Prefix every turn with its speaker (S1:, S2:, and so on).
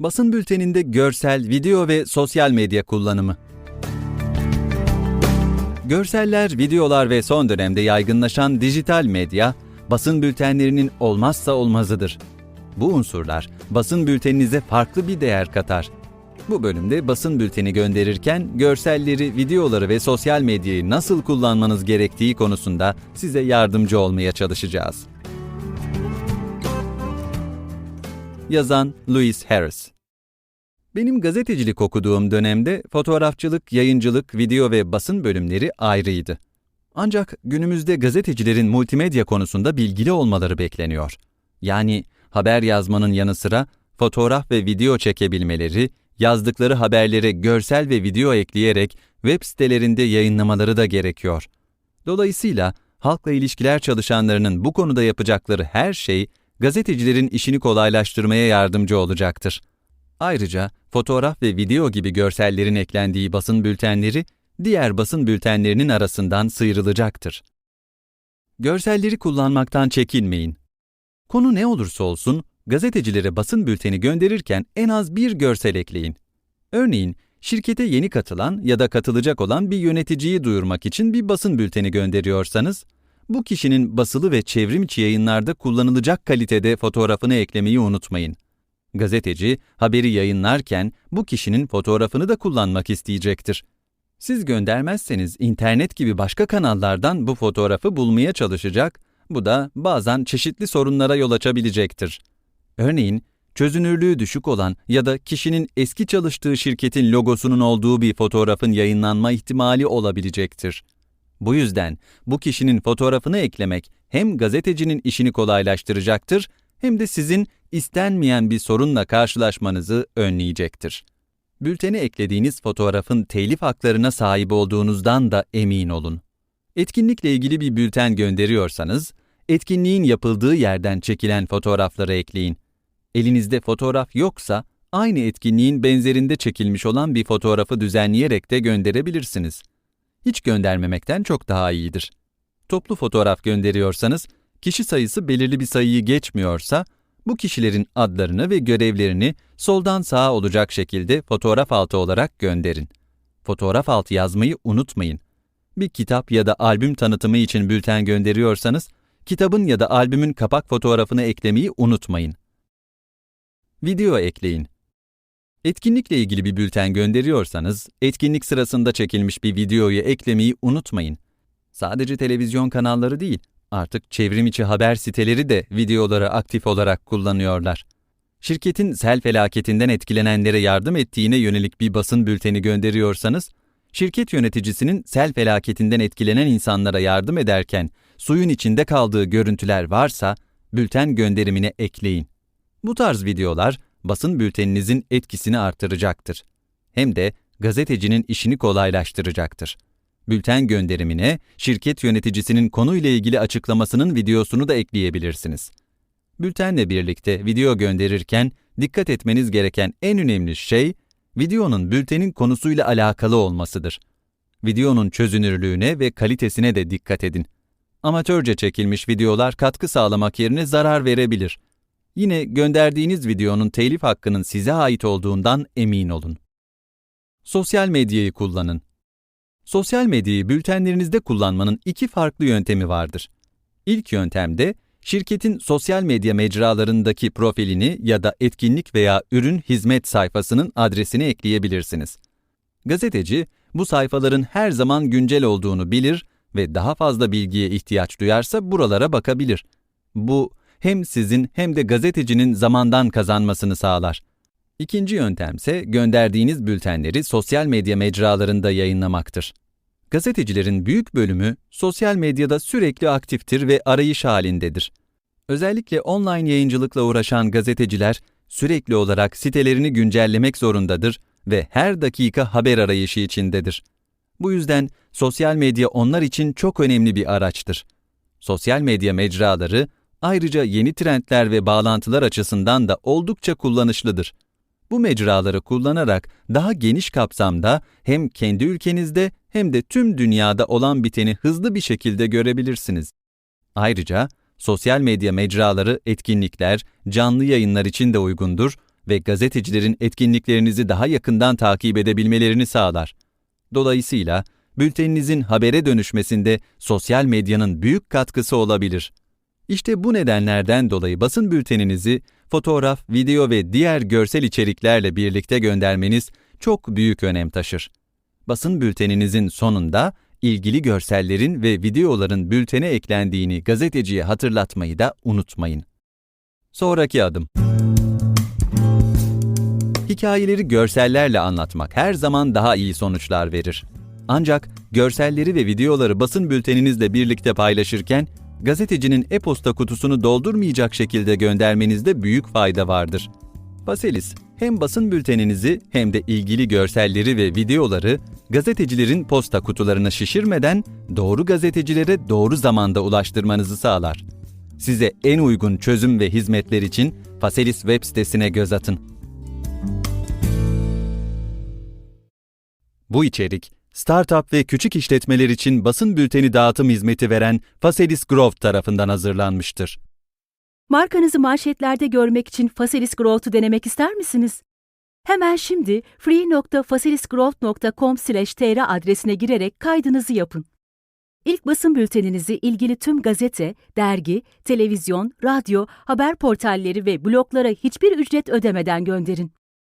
S1: Basın bülteninde görsel, video ve sosyal medya kullanımı. Görseller, videolar ve son dönemde yaygınlaşan dijital medya, basın bültenlerinin olmazsa olmazıdır. Bu unsurlar basın bülteninize farklı bir değer katar. Bu bölümde basın bülteni gönderirken görselleri, videoları ve sosyal medyayı nasıl kullanmanız gerektiği konusunda size yardımcı olmaya çalışacağız. Yazan Louis Harris benim gazetecilik okuduğum dönemde fotoğrafçılık, yayıncılık, video ve basın bölümleri ayrıydı. Ancak günümüzde gazetecilerin multimedya konusunda bilgili olmaları bekleniyor. Yani haber yazmanın yanı sıra fotoğraf ve video çekebilmeleri, yazdıkları haberlere görsel ve video ekleyerek web sitelerinde yayınlamaları da gerekiyor. Dolayısıyla halkla ilişkiler çalışanlarının bu konuda yapacakları her şey gazetecilerin işini kolaylaştırmaya yardımcı olacaktır. Ayrıca fotoğraf ve video gibi görsellerin eklendiği basın bültenleri diğer basın bültenlerinin arasından sıyrılacaktır. Görselleri kullanmaktan çekinmeyin. Konu ne olursa olsun gazetecilere basın bülteni gönderirken en az bir görsel ekleyin. Örneğin şirkete yeni katılan ya da katılacak olan bir yöneticiyi duyurmak için bir basın bülteni gönderiyorsanız, bu kişinin basılı ve çevrimiçi yayınlarda kullanılacak kalitede fotoğrafını eklemeyi unutmayın. Gazeteci, haberi yayınlarken bu kişinin fotoğrafını da kullanmak isteyecektir. Siz göndermezseniz internet gibi başka kanallardan bu fotoğrafı bulmaya çalışacak, bu da bazen çeşitli sorunlara yol açabilecektir. Örneğin, çözünürlüğü düşük olan ya da kişinin eski çalıştığı şirketin logosunun olduğu bir fotoğrafın yayınlanma ihtimali olabilecektir. Bu yüzden bu kişinin fotoğrafını eklemek hem gazetecinin işini kolaylaştıracaktır hem de sizin istenmeyen bir sorunla karşılaşmanızı önleyecektir. Bültene eklediğiniz fotoğrafın telif haklarına sahip olduğunuzdan da emin olun. Etkinlikle ilgili bir bülten gönderiyorsanız, etkinliğin yapıldığı yerden çekilen fotoğrafları ekleyin. Elinizde fotoğraf yoksa, aynı etkinliğin benzerinde çekilmiş olan bir fotoğrafı düzenleyerek de gönderebilirsiniz. Hiç göndermemekten çok daha iyidir. Toplu fotoğraf gönderiyorsanız, kişi sayısı belirli bir sayıyı geçmiyorsa, bu kişilerin adlarını ve görevlerini soldan sağa olacak şekilde fotoğraf altı olarak gönderin. Fotoğraf altı yazmayı unutmayın. Bir kitap ya da albüm tanıtımı için bülten gönderiyorsanız, kitabın ya da albümün kapak fotoğrafını eklemeyi unutmayın. Video ekleyin. Etkinlikle ilgili bir bülten gönderiyorsanız, etkinlik sırasında çekilmiş bir videoyu eklemeyi unutmayın. Sadece televizyon kanalları değil, Artık çevrimiçi haber siteleri de videoları aktif olarak kullanıyorlar. Şirketin sel felaketinden etkilenenlere yardım ettiğine yönelik bir basın bülteni gönderiyorsanız, şirket yöneticisinin sel felaketinden etkilenen insanlara yardım ederken suyun içinde kaldığı görüntüler varsa bülten gönderimine ekleyin. Bu tarz videolar basın bülteninizin etkisini artıracaktır. Hem de gazetecinin işini kolaylaştıracaktır. Bülten gönderimine şirket yöneticisinin konuyla ilgili açıklamasının videosunu da ekleyebilirsiniz. Bültenle birlikte video gönderirken dikkat etmeniz gereken en önemli şey videonun bültenin konusuyla alakalı olmasıdır. Videonun çözünürlüğüne ve kalitesine de dikkat edin. Amatörce çekilmiş videolar katkı sağlamak yerine zarar verebilir. Yine gönderdiğiniz videonun telif hakkının size ait olduğundan emin olun. Sosyal medyayı kullanın. Sosyal medyayı bültenlerinizde kullanmanın iki farklı yöntemi vardır. İlk yöntemde şirketin sosyal medya mecralarındaki profilini ya da etkinlik veya ürün hizmet sayfasının adresini ekleyebilirsiniz. Gazeteci bu sayfaların her zaman güncel olduğunu bilir ve daha fazla bilgiye ihtiyaç duyarsa buralara bakabilir. Bu hem sizin hem de gazetecinin zamandan kazanmasını sağlar. İkinci yöntemse gönderdiğiniz bültenleri sosyal medya mecralarında yayınlamaktır. Gazetecilerin büyük bölümü sosyal medyada sürekli aktiftir ve arayış halindedir. Özellikle online yayıncılıkla uğraşan gazeteciler sürekli olarak sitelerini güncellemek zorundadır ve her dakika haber arayışı içindedir. Bu yüzden sosyal medya onlar için çok önemli bir araçtır. Sosyal medya mecraları ayrıca yeni trendler ve bağlantılar açısından da oldukça kullanışlıdır. Bu mecraları kullanarak daha geniş kapsamda hem kendi ülkenizde hem de tüm dünyada olan biteni hızlı bir şekilde görebilirsiniz. Ayrıca sosyal medya mecraları etkinlikler, canlı yayınlar için de uygundur ve gazetecilerin etkinliklerinizi daha yakından takip edebilmelerini sağlar. Dolayısıyla bülteninizin habere dönüşmesinde sosyal medyanın büyük katkısı olabilir. İşte bu nedenlerden dolayı basın bülteninizi fotoğraf, video ve diğer görsel içeriklerle birlikte göndermeniz çok büyük önem taşır. Basın bülteninizin sonunda ilgili görsellerin ve videoların bültene eklendiğini gazeteciye hatırlatmayı da unutmayın. Sonraki adım. Hikayeleri görsellerle anlatmak her zaman daha iyi sonuçlar verir. Ancak görselleri ve videoları basın bülteninizle birlikte paylaşırken gazetecinin e-posta kutusunu doldurmayacak şekilde göndermenizde büyük fayda vardır. Baselis, hem basın bülteninizi hem de ilgili görselleri ve videoları gazetecilerin posta kutularına şişirmeden doğru gazetecilere doğru zamanda ulaştırmanızı sağlar. Size en uygun çözüm ve hizmetler için Faselis web sitesine göz atın. Bu içerik, startup ve küçük işletmeler için basın bülteni dağıtım hizmeti veren Faselis Growth tarafından hazırlanmıştır.
S2: Markanızı manşetlerde görmek için Faselis Growth'u denemek ister misiniz? Hemen şimdi free.faselisgrowth.com/tr adresine girerek kaydınızı yapın. İlk basın bülteninizi ilgili tüm gazete, dergi, televizyon, radyo, haber portalleri ve bloglara hiçbir ücret ödemeden gönderin.